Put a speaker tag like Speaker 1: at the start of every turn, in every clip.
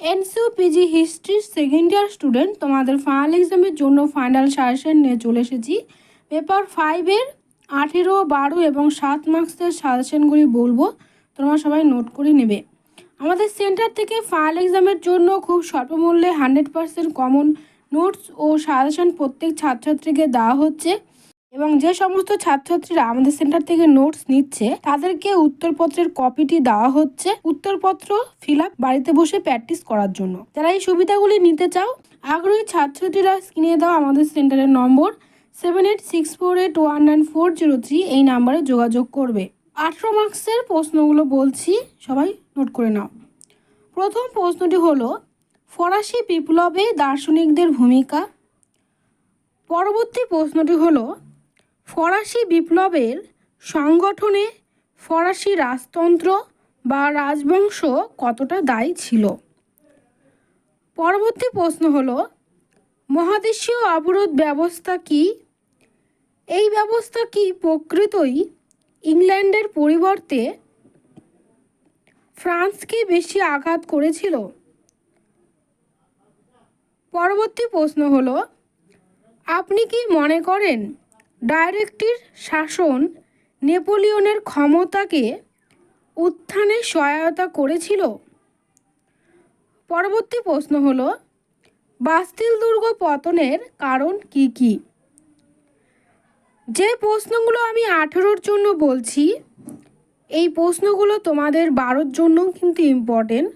Speaker 1: এনসিউ history second year student তোমাদের final এক্সামের জন্য ফাইনাল সাজেশন নিয়ে চলে এসেছি। পেপার ফাইভের আঠেরো, বারো এবং সাত মার্কসের সাজেশনগুলি বলব, তোমরা সবাই নোট করে নেবে। আমাদের সেন্টার থেকে ফাইনাল এক্সামের জন্য খুব স্বল্প মূল্যে হান্ড্রেড পার্সেন্ট কমন নোটস ও সাজেশন প্রত্যেক ছাত্রছাত্রীকে দেওয়া হচ্ছে। এবং যে সমস্ত ছাত্রছাত্রীরা আমাদের সেন্টার থেকে নোটস নিচ্ছে, তাদেরকে উত্তরপত্রের কপিটি দেওয়া হচ্ছে। উত্তরপত্র ফিল বাড়িতে বসে প্র্যাকটিস করার জন্য। যারা এই সুবিধাগুলি নিতে চাও, আগ্রহী ছাত্রছাত্রীরা স্ক্রিনে দেওয়া আমাদের সেন্টারের নম্বর। Seven eight six four eight one nine four zero three এই নাম্বারে যোগাযোগ করবে। আঠেরো মার্কসের প্রশ্নগুলো বলছি, সবাই নোট করে নাও। প্রথম প্রশ্নটি হলো, ফরাসি বিপ্লবে দার্শনিকদের ভূমিকা? পরবর্তী প্রশ্নটি হলো ফরাসি বিপ্লবের সংগঠনে ফরাসি রাজতন্ত্র বা রাজবংশ কতটা দায়ী ছিল? পরবর্তী প্রশ্ন হলো, মহাদেশীয় অবরোধ ব্যবস্থা কি? এই ব্যবস্থা কি প্রকৃতই ইংল্যান্ডের পরিবর্তে ফ্রান্সকে বেশি আঘাত করেছিল? পরবর্তী প্রশ্ন হলো, আপনি কি মনে করেন ডাইরেক্টির শাসন নেপোলিয়নের ক্ষমতাকে উত্থানে সহায়তা করেছিল। পরবর্তী প্রশ্ন হলো বাস্তিল দুর্গ পতনের কারণ কি কি? যে প্রশ্নগুলো আমি আঠেরোর জন্য বলছি, এই প্রশ্নগুলো তোমাদের বারোর জন্য কিন্তু ইম্পর্টেন্ট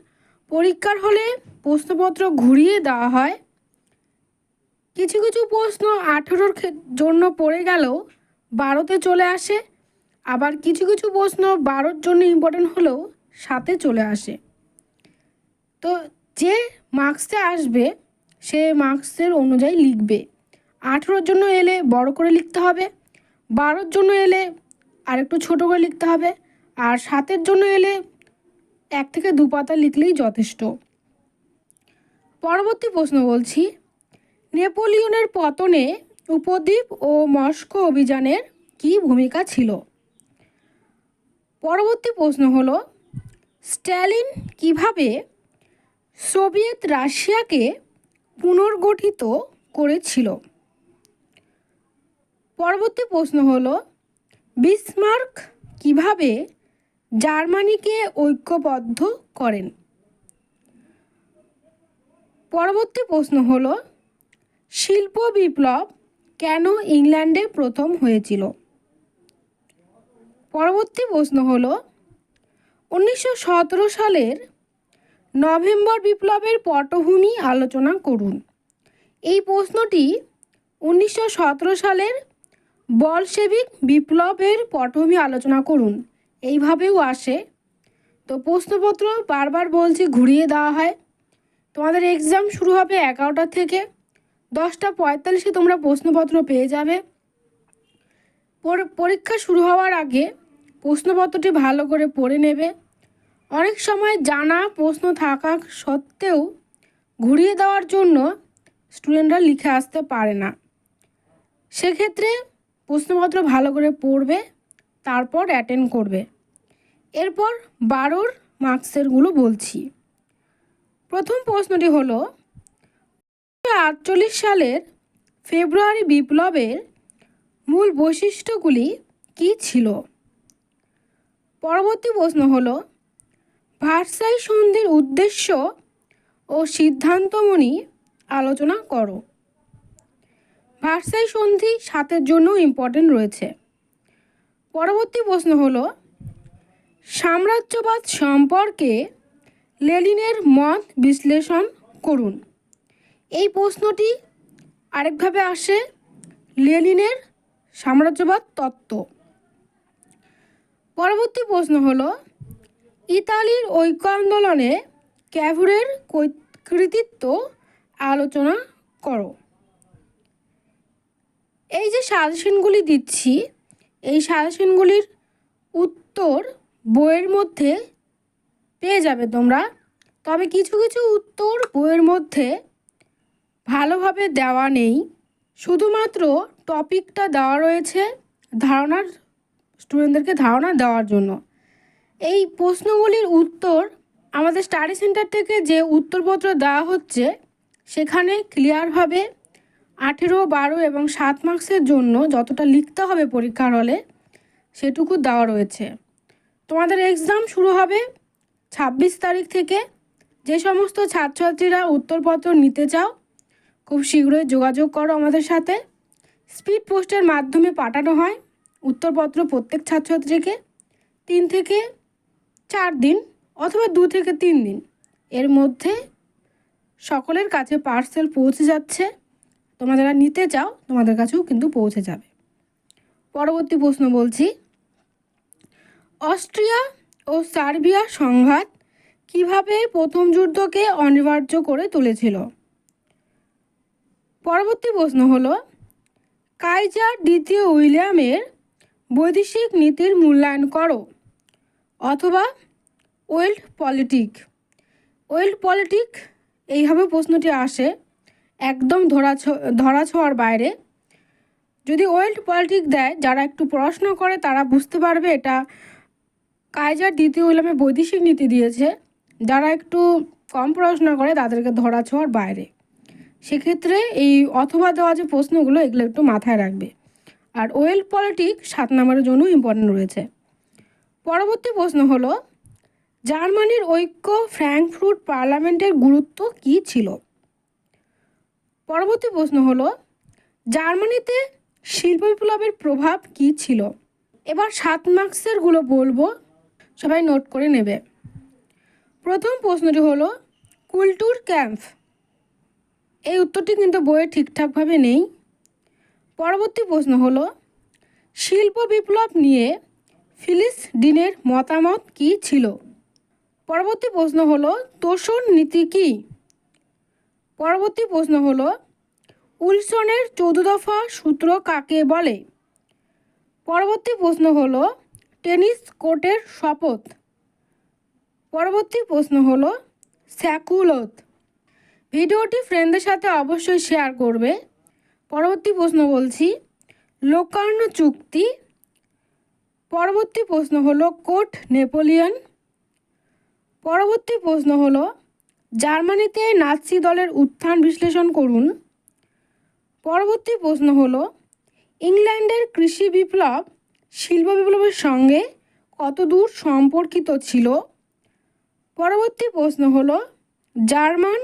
Speaker 1: পরীক্ষার হলে প্রশ্নপত্র ঘুরিয়ে দেওয়া হয়। কিছু কিছু প্রশ্ন আঠেরোর জন্য পড়ে গেলেও বারোতে চলে আসে। আবার কিছু কিছু প্রশ্ন বারোর জন্য ইম্পর্টেন্ট হলেও সাথে চলে আসে। তো যে মার্কসে আসবে, সে মার্কসের অনুযায়ী লিখবে। আঠেরোর জন্য এলে বড় করে লিখতে হবে। বারোর জন্য এলে আরেকটু ছোটো করে লিখতে হবে। আর সাতের জন্য এলে এক থেকে দু পাতা লিখলেই যথেষ্ট। পরবর্তী প্রশ্ন বলছি নেপোলিয়নের পতনে উপদ্বীপ ও মস্কো অভিযানের কী ভূমিকা ছিল? পরবর্তী প্রশ্ন হল, স্ট্যালিন কীভাবে সোভিয়েত রাশিয়াকে পুনর্গঠিত করেছিল? পরবর্তী প্রশ্ন হল, বিসমার্ক কীভাবে জার্মানিকে ঐক্যবদ্ধ করেন? পরবর্তী প্রশ্ন হলো শিল্প বিপ্লব কেন ইংল্যান্ডে প্রথম হয়েছিল? পরবর্তী প্রশ্ন হল, উনিশশো সতেরো সালের নভেম্বর বিপ্লবের পটভূমি আলোচনা করুন। এই প্রশ্নটি উনিশশো সতেরো সালের বলশেবিক বিপ্লবের পটভূমি আলোচনা করুন। এইভাবেও আসে। তো প্রশ্নপত্র বারবার বলছি, ঘুরিয়ে দেওয়া হয়। তোমাদের এক্সাম শুরু হবে এগারোটা থেকে। দশটা পঁয়তাল্লিশে তোমরা প্রশ্নপত্র পেয়ে যাবে। পরীক্ষা শুরু হওয়ার আগে প্রশ্নপত্রটি ভালো করে পড়ে নেবে। অনেক সময় জানা, প্রশ্ন থাকা সত্ত্বেও ঘুরিয়ে দেওয়ার জন্য স্টুডেন্টরা লিখে আসতে পারে না। সেক্ষেত্রে প্রশ্নপত্র ভালো করে পড়বে, তারপর অ্যাটেন্ড করবে। এরপর বারোর মার্কসেরগুলো বলছি। প্রথম প্রশ্নটি হলো সালের ফেব্রুয়ারি বিপ্লবের মূল বৈশিষ্ট্যগুলি কী ছিল? পরবর্তী প্রশ্ন হল, ভার্সাই সন্ধির উদ্দেশ্য ও সিদ্ধান্তমণি আলোচনা করো। ভার্সাই সন্ধি সাতের জন্য ইম্পর্টেন্ট রয়েছে। পরবর্তী প্রশ্ন হল, সাম্রাজ্যবাদ সম্পর্কে লেলিনের মত বিশ্লেষণ করুন। এই প্রশ্নটি আরেকভাবে আসে লেলিনের সাম্রাজ্যবাদ তত্ত্ব। পরবর্তী প্রশ্ন হলো, ইতালির ঐক্য আন্দোলনে ক্যাভুরের কৃতিত্ব আলোচনা করো। এই যে সাজেশনগুলি দিচ্ছি, এই সাজেশনগুলির উত্তর বইয়ের মধ্যে পেয়ে যাবে তোমরা। তবে কিছু কিছু উত্তর বইয়ের মধ্যে ভালোভাবে দেওয়া নেই। শুধুমাত্র টপিকটা দেওয়া রয়েছে ধারণার স্টুডেন্টদেরকে ধারণা দেওয়ার জন্য। এই প্রশ্নগুলির উত্তর আমাদের স্টাডি সেন্টার থেকে যে উত্তরপত্র দেওয়া হচ্ছে, সেখানে ক্লিয়ারভাবে আঠেরো, বারো এবং সাত মার্কসের জন্য যতটা লিখতে হবে পরীক্ষার হলে, সেটুকু দেওয়া রয়েছে। তোমাদের এক্সাম শুরু হবে ছাব্বিশ তারিখ থেকে। যে সমস্ত ছাত্রছাত্রীরা উত্তরপত্র নিতে চাও খুব শীঘ্রই যোগাযোগ করো আমাদের সাথে। স্পিড পোস্টের মাধ্যমে পাঠানো হয়। উত্তরপত্র প্রত্যেক ছাত্রছাত্রীকে তিন থেকে চার দিন অথবা দু থেকে তিন দিন। এর মধ্যে সকলের কাছে পার্সেল পৌঁছে যাচ্ছে। তোমরা যারা নিতে চাও, তোমাদের কাছেও কিন্তু পৌঁছে যাবে। পরবর্তী প্রশ্ন বলছি, অস্ট্রিয়া ও সার্বিয়া সংঘাত কীভাবে প্রথম যুদ্ধকে অনিবার্য করে তুলেছিল? পরবর্তী প্রশ্ন হল, কাইজার দ্বিতীয় উইলিয়ামের বৈদেশিক নীতির মূল্যায়ন করো অথবা ওয়েল্ড পলিটিক? ওয়েল্ড পলিটিক, এইভাবে প্রশ্নটি আসে, একদম ধরা ধরা ছোঁয়ার বাইরে। যদি ওয়েল্ড পলিটিক দেয়, যারা একটু পড়াশোনা করে তারা বুঝতে পারবে এটা কাইজার দ্বিতীয় উইলিয়ামে বৈদেশিক নীতি দিয়েছে। যারা একটু কম পড়াশোনা করে তাদেরকে ধরা ছোঁয়ার বাইরে। সেক্ষেত্রে এই অথবা দেওয়া যে প্রশ্নগুলো, এগুলো একটু মাথায় রাখবে। আর ওয়েল পলিটিক সাত নম্বরের জন্য ইম্পর্টেন্ট রয়েছে। পরবর্তী প্রশ্ন হলো, জার্মানির ঐক্য ফ্র্যাঙ্কফ্রুট পার্লামেন্টের গুরুত্ব কী ছিল? পরবর্তী প্রশ্ন হলো, জার্মানিতে শিল্প বিপ্লবের প্রভাব কী ছিল? এবার সাত মার্কসেরগুলো বলব, সবাই নোট করে নেবে। প্রথম প্রশ্নটি হলো, কুলটুর ক্যাম্প এই উত্তরটি কিন্তু বইয়ে ঠিকঠাকভাবে নেই। পরবর্তী প্রশ্ন হল, শিল্প বিপ্লব নিয়ে ফিলিস ডিনের মতামত কী ছিল? পরবর্তী প্রশ্ন হল, তোষণ নীতি কী? পরবর্তী প্রশ্ন হল, উইলসনের চৌদ্দ দফা সূত্র কাকে বলে? পরবর্তী প্রশ্ন হল, টেনিস কোর্টের শপথ? পরবর্তী প্রশ্ন হল স্যাকুলত ভিডিওটি ফ্রেন্ডদের সাথে অবশ্যই শেয়ার করবে। পরবর্তী প্রশ্ন বলছি, লোকার্ণ চুক্তি। পরবর্তী প্রশ্ন হলো, কোট নেপোলিয়ন। পরবর্তী প্রশ্ন হলো, জার্মানিতে নাৎসি দলের উত্থান বিশ্লেষণ করুন। পরবর্তী প্রশ্ন হলো, ইংল্যান্ডের কৃষি বিপ্লব, শিল্প বিপ্লবের সঙ্গে কতদূর সম্পর্কিত ছিল? পরবর্তী প্রশ্ন হলো, জার্মান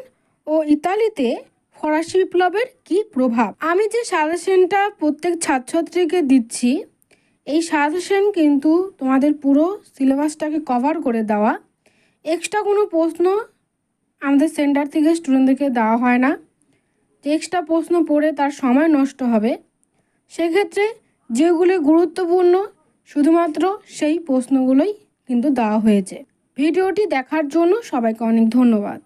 Speaker 1: ও ইতালিতে ফরাসি বিপ্লবের কী প্রভাব? আমি যে সাজেশনটা প্রত্যেক ছাত্রছাত্রীকে দিচ্ছি, এই সাজেশন কিন্তু তোমাদের পুরো সিলেবাসটাকে কভার করে দেওয়া। এক্সট্রা কোনো প্রশ্ন আমাদের সেন্টার থেকে স্টুডেন্টদেরকে দেওয়া হয় না। যে এক্সট্রা প্রশ্ন পড়ে তার সময় নষ্ট হবে। সেক্ষেত্রে যেগুলি গুরুত্বপূর্ণ, শুধুমাত্র সেই প্রশ্নগুলোই কিন্তু দেওয়া হয়েছে। ভিডিওটি দেখার জন্য সবাইকে অনেক ধন্যবাদ।